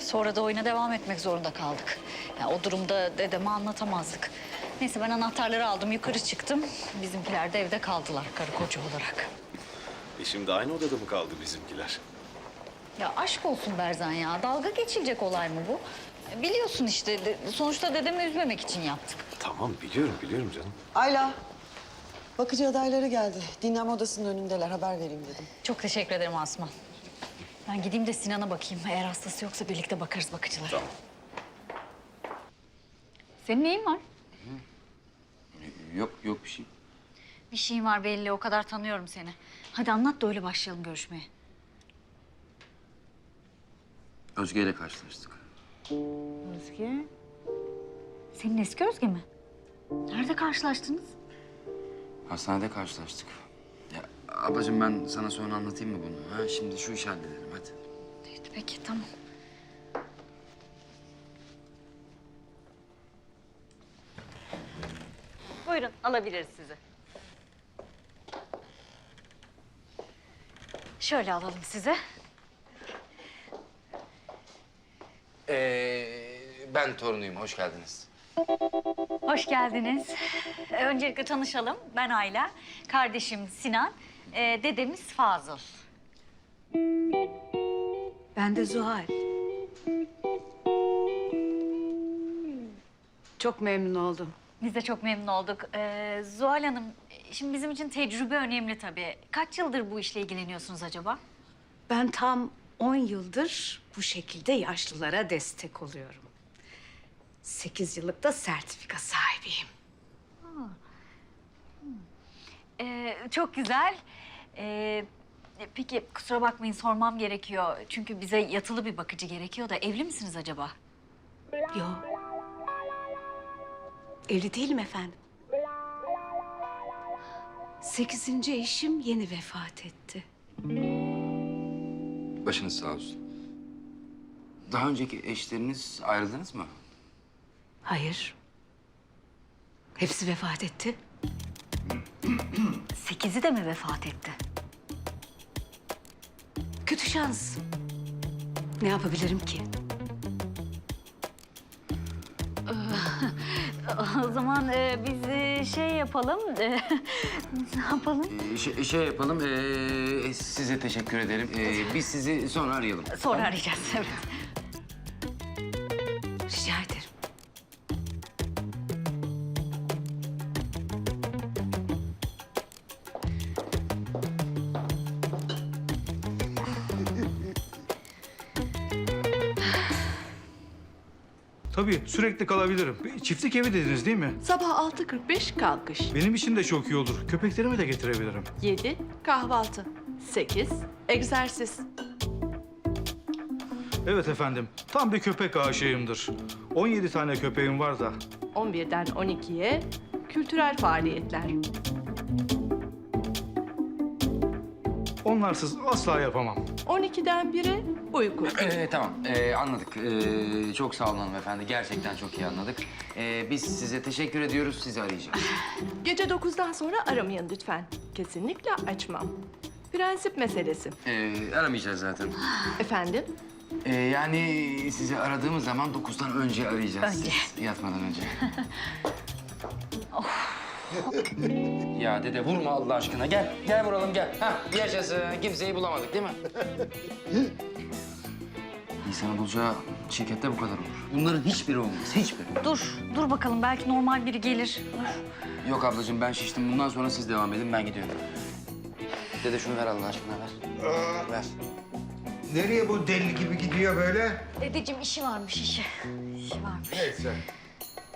Sonra da oyuna devam etmek zorunda kaldık. Yani o durumda dedeme anlatamazdık. Neyse ben anahtarları aldım, yukarı çıktım. Bizimkiler de evde kaldılar karı koca olarak. E şimdi aynı odada mı kaldı bizimkiler? Ya aşk olsun Berzan ya. Dalga geçilecek olay mı bu? Biliyorsun işte de- sonuçta dedemi üzmemek için yaptık. Tamam biliyorum biliyorum canım. Ayla. Bakıcı adayları geldi. Dinlenme odasının önündeler. Haber vereyim dedim. Çok teşekkür ederim Asman. Ben gideyim de Sinan'a bakayım. Eğer hastası yoksa birlikte bakarız bakıcılara. Tamam. Senin neyin var? Yok yok bir şey. Bir şeyin var belli. O kadar tanıyorum seni. Hadi anlat da öyle başlayalım görüşmeye. Özge ile karşılaştık. Özge. Senin eski Özge mi? Nerede karşılaştınız? Hastanede karşılaştık. Ya ablacığım ben sana sonra anlatayım mı bunu? Ha şimdi şu işi halledelim hadi. Evet, peki tamam. Buyurun alabiliriz sizi. Şöyle alalım size. Ee, ben torunuyum hoş geldiniz. Hoş geldiniz. Öncelikle tanışalım. Ben Ayla, kardeşim Sinan, ee, dedemiz Fazıl. Ben de Zuhal. Çok memnun oldum. Biz de çok memnun olduk. Ee, Zuhal Hanım, şimdi bizim için tecrübe önemli tabii. Kaç yıldır bu işle ilgileniyorsunuz acaba? Ben tam 10 yıldır bu şekilde yaşlılara destek oluyorum. 8 yıllık da sertifika sahibiyim. Ee, çok güzel. Ee, peki kusura bakmayın sormam gerekiyor. Çünkü bize yatılı bir bakıcı gerekiyor da evli misiniz acaba? Yo. Evli değilim efendim. Sekizinci eşim yeni vefat etti. Başınız sağ olsun. Daha önceki eşleriniz ayrıldınız mı? Hayır. Hepsi vefat etti. Sekizi de mi vefat etti? Kötü şans. Ne yapabilirim ki? O zaman e, biz e, şey yapalım. e, ne yapalım? Ee, şey, şey yapalım ee, size teşekkür ederim. Ee, biz sizi sonra arayalım. Sonra arayacağız. Evet. Tabii sürekli kalabilirim. Bir Çiftlik evi dediniz değil mi? Sabah 6.45 kalkış. Benim için de çok iyi olur. Köpeklerimi de getirebilirim. 7 kahvaltı. 8 egzersiz. Evet efendim. Tam bir köpek aşığımdır. 17 tane köpeğim var da. 11'den 12'ye kültürel faaliyetler. Onlarsız asla yapamam. 12'den 1'e uyku. Ee, tamam, ee, anladık. Ee, çok sağ olun hanımefendi. Gerçekten çok iyi anladık. Ee, biz size teşekkür ediyoruz. Sizi arayacağız. Gece 9'dan sonra aramayın lütfen. Kesinlikle açmam. Prensip meselesi. Ee, aramayacağız zaten. Efendim? Ee, yani sizi aradığımız zaman dokuzdan önce arayacağız. Önce. Siz yatmadan önce. ya dede vurma Allah aşkına. Gel, gel vuralım gel. Hah, yaşasın. Kimseyi bulamadık değil mi? İnsanı bulacağı şirkette bu kadar olur. Bunların hiçbiri olmaz, hiçbiri. Dur, dur bakalım. Belki normal biri gelir. Dur. Yok ablacığım ben şiştim. Bundan sonra siz devam edin, ben gidiyorum. Dede şunu ver Allah aşkına ver. Ver. Nereye bu deli gibi gidiyor böyle? Dedeciğim işi varmış işi. İşi varmış. Neyse.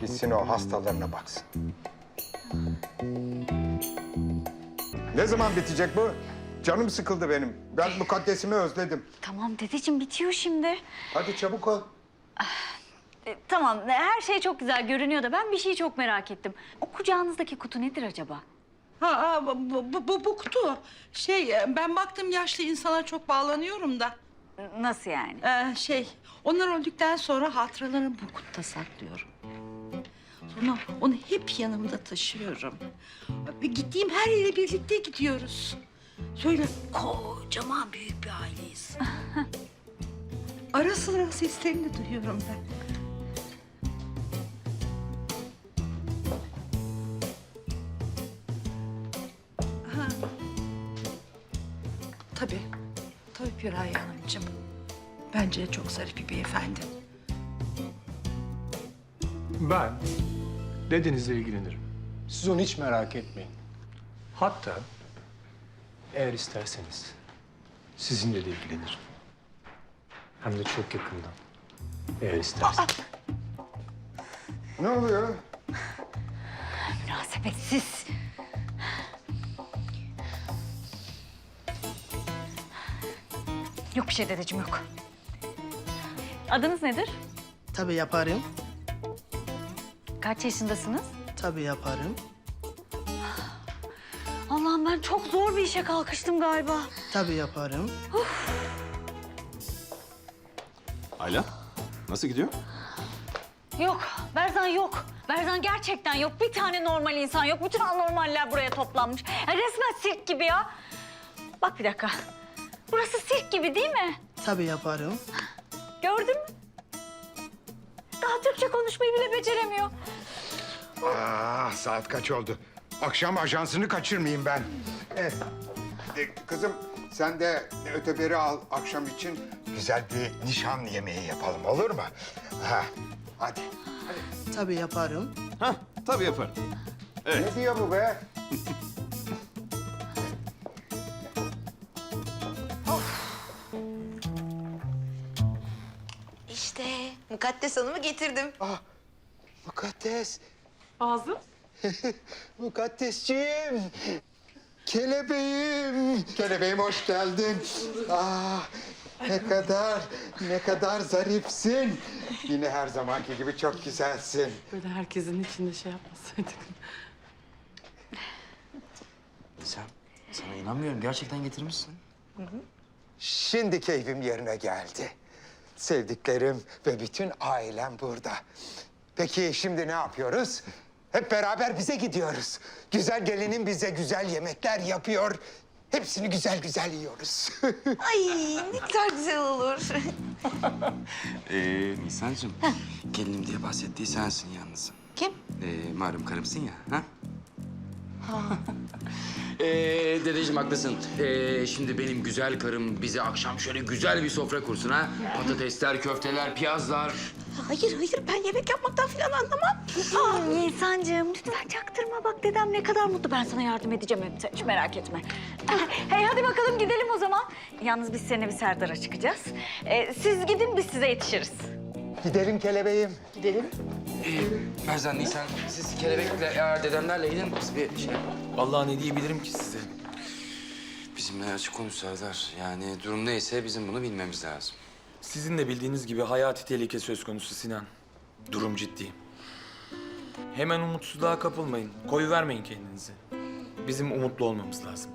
Gitsin o hastalarına baksın. Ne zaman bitecek bu? Canım sıkıldı benim. Ben mukaddesimi özledim. Tamam dedeciğim bitiyor şimdi. Hadi çabuk ol. E, tamam her şey çok güzel görünüyor da ben bir şeyi çok merak ettim. O kucağınızdaki kutu nedir acaba? Ha, ha bu, bu, bu, bu kutu. Şey, ben baktım yaşlı insana çok bağlanıyorum da. Nasıl yani? Ee, şey, onlar öldükten sonra hatıralarını bu kutuda saklıyorum. Sonra onu hep yanımda taşıyorum. Ve gittiğim her yere birlikte gidiyoruz. Şöyle kocaman büyük bir aileyiz. Ara sıra seslerini duyuyorum ben. Ha. Tabii. Tabii Piraye Hanımcığım. Bence çok zarif bir beyefendi. Ben dedenizle ilgilenirim. Siz onu hiç merak etmeyin. Hatta eğer isterseniz sizinle de ilgilenirim. Hem de çok yakından. Eğer isterseniz. Ne oluyor? Münasebetsiz. Yok bir şey dedeciğim yok. Adınız nedir? Tabii yaparım. Kaç yaşındasınız? Tabii yaparım. Allah'ım ben çok zor bir işe kalkıştım galiba. Tabii yaparım. Ayla, nasıl gidiyor? Yok, Berzan yok. Berzan gerçekten yok. Bir tane normal insan yok. Bütün anormaller buraya toplanmış. Ya resmen sirk gibi ya. Bak bir dakika. Burası sirk gibi değil mi? Tabii yaparım. Gördün mü? Daha Türkçe konuşmayı bile beceremiyor. Ah, saat kaç oldu? Akşam ajansını kaçırmayayım ben. Eh, e, kızım sen de öteberi al akşam için güzel bir nişan yemeği yapalım olur mu? Ha, hadi. Tabii yaparım. Hah, tabii yaparım. Ne diyor bu be? Mukaddes Hanım'ı getirdim. Mukaddes. Ağzım. Mukaddesciğim. Kelebeğim. Kelebeğim hoş geldin. Ah, ne kadar, ne kadar zarifsin. Yine her zamanki gibi çok güzelsin. Böyle herkesin içinde şey yapmasaydık. Sen, sana inanmıyorum. Gerçekten getirmişsin. Şimdi keyfim yerine geldi. Sevdiklerim ve bütün ailem burada. Peki şimdi ne yapıyoruz? Hep beraber bize gidiyoruz. Güzel gelinin bize güzel yemekler yapıyor. Hepsini güzel güzel yiyoruz. Ay ne kadar güzel olur. Ee, Nisan'cığım, gelinim diye bahsettiği sensin yalnız. Kim? Ee, malum karımsın ya, ha? ee, dedeciğim haklısın. Ee, şimdi benim güzel karım bize akşam şöyle güzel bir sofra kursun ha. Patatesler, köfteler, piyazlar. Hayır hayır ben yemek yapmaktan falan anlamam. Nisan'cığım lütfen çaktırma. Bak dedem ne kadar mutlu. Ben sana yardım edeceğim hep. Sen hiç merak etme. hey hadi bakalım gidelim o zaman. Yalnız biz seninle bir Serdar'a çıkacağız. Ee, siz gidin biz size yetişiriz. Gidelim kelebeğim. Ee, Merzan, Nisan, siz kelebekle, eğer dedemlerle gidin biz bir şey... Vallahi ne diyebilirim ki size? Bizimle açık konuş Serdar. Yani durum neyse bizim bunu bilmemiz lazım. Sizin de bildiğiniz gibi hayati tehlike söz konusu Sinan. Durum ciddi. Hemen umutsuzluğa kapılmayın. Koyu vermeyin kendinizi. Bizim umutlu olmamız lazım.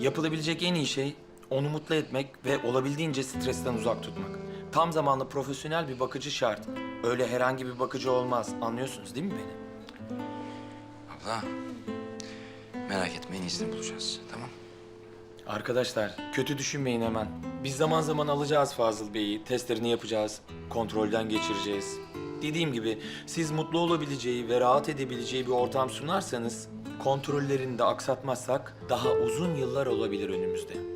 Yapılabilecek en iyi şey onu mutlu etmek ve olabildiğince stresten uzak tutmak. Tam zamanlı profesyonel bir bakıcı şart. Öyle herhangi bir bakıcı olmaz. Anlıyorsunuz değil mi beni? Abla, merak etmeyin iyisini bulacağız, tamam? Arkadaşlar kötü düşünmeyin hemen. Biz zaman zaman alacağız Fazıl Bey'i, testlerini yapacağız, kontrolden geçireceğiz. Dediğim gibi siz mutlu olabileceği ve rahat edebileceği bir ortam sunarsanız, kontrollerini de aksatmazsak daha uzun yıllar olabilir önümüzde.